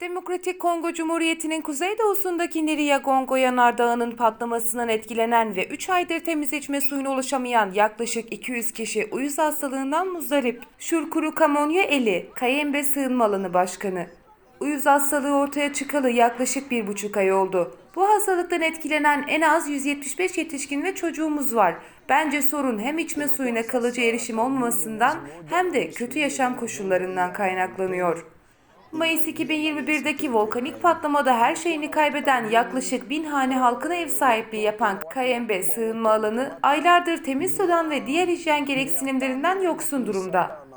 Demokratik Kongo Cumhuriyeti'nin kuzeydoğusundaki Niriyagongo yanardağının patlamasından etkilenen ve 3 aydır temiz içme suyuna ulaşamayan yaklaşık 200 kişi uyuz hastalığından muzdarip. Şurkuru Kamonye Eli, Kayembe Sığınma Alanı Başkanı. Uyuz hastalığı ortaya çıkalı yaklaşık bir buçuk ay oldu. Bu hastalıktan etkilenen en az 175 yetişkin ve çocuğumuz var. Bence sorun hem içme suyuna kalıcı erişim olmamasından hem de kötü yaşam koşullarından kaynaklanıyor. Mayıs 2021'deki volkanik patlamada her şeyini kaybeden yaklaşık bin hane halkına ev sahipliği yapan Kayembe sığınma alanı aylardır temiz sudan ve diğer hijyen gereksinimlerinden yoksun durumda.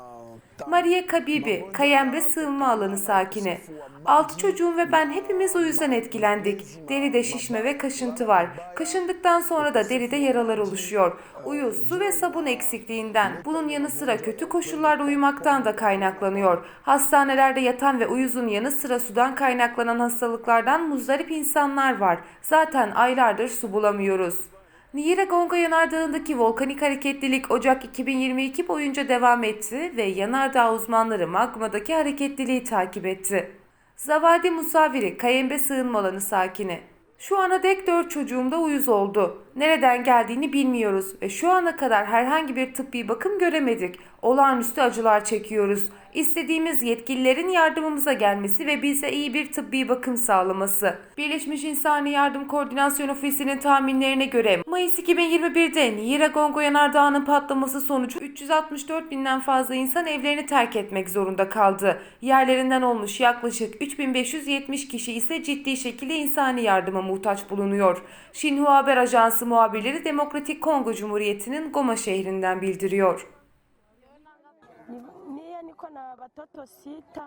Maria Kabibi, Kayembe sığınma alanı sakini. Altı çocuğum ve ben hepimiz o yüzden etkilendik. Deride şişme ve kaşıntı var. Kaşındıktan sonra da deride yaralar oluşuyor. Uyuz, su ve sabun eksikliğinden, bunun yanı sıra kötü koşullarda uyumaktan da kaynaklanıyor. Hastanelerde yatan ve uyuzun yanı sıra sudan kaynaklanan hastalıklardan muzdarip insanlar var. Zaten aylardır su bulamıyoruz. Nyiragongo Yanardağı'ndaki volkanik hareketlilik Ocak 2022 boyunca devam etti ve yanardağ uzmanları magmadaki hareketliliği takip etti. Zavadi Musaviri, Kayembe sığınma alanı sakini. Şu ana dek 4 çocuğumda uyuz oldu. Nereden geldiğini bilmiyoruz ve şu ana kadar herhangi bir tıbbi bakım göremedik. Olağanüstü acılar çekiyoruz. İstediğimiz yetkililerin yardımımıza gelmesi ve bize iyi bir tıbbi bakım sağlaması. Birleşmiş İnsani Yardım Koordinasyon Ofisi'nin tahminlerine göre Mayıs 2021'de Nyiragongo Yanardağı'nın patlaması sonucu 364 binden fazla insan evlerini terk etmek zorunda kaldı. Yerlerinden olmuş yaklaşık 3570 kişi ise ciddi şekilde insani yardıma muhtaç bulunuyor. Xinhua Haber Ajansı muhabirleri Demokratik Kongo Cumhuriyeti'nin Goma şehrinden bildiriyor. ni abatotosita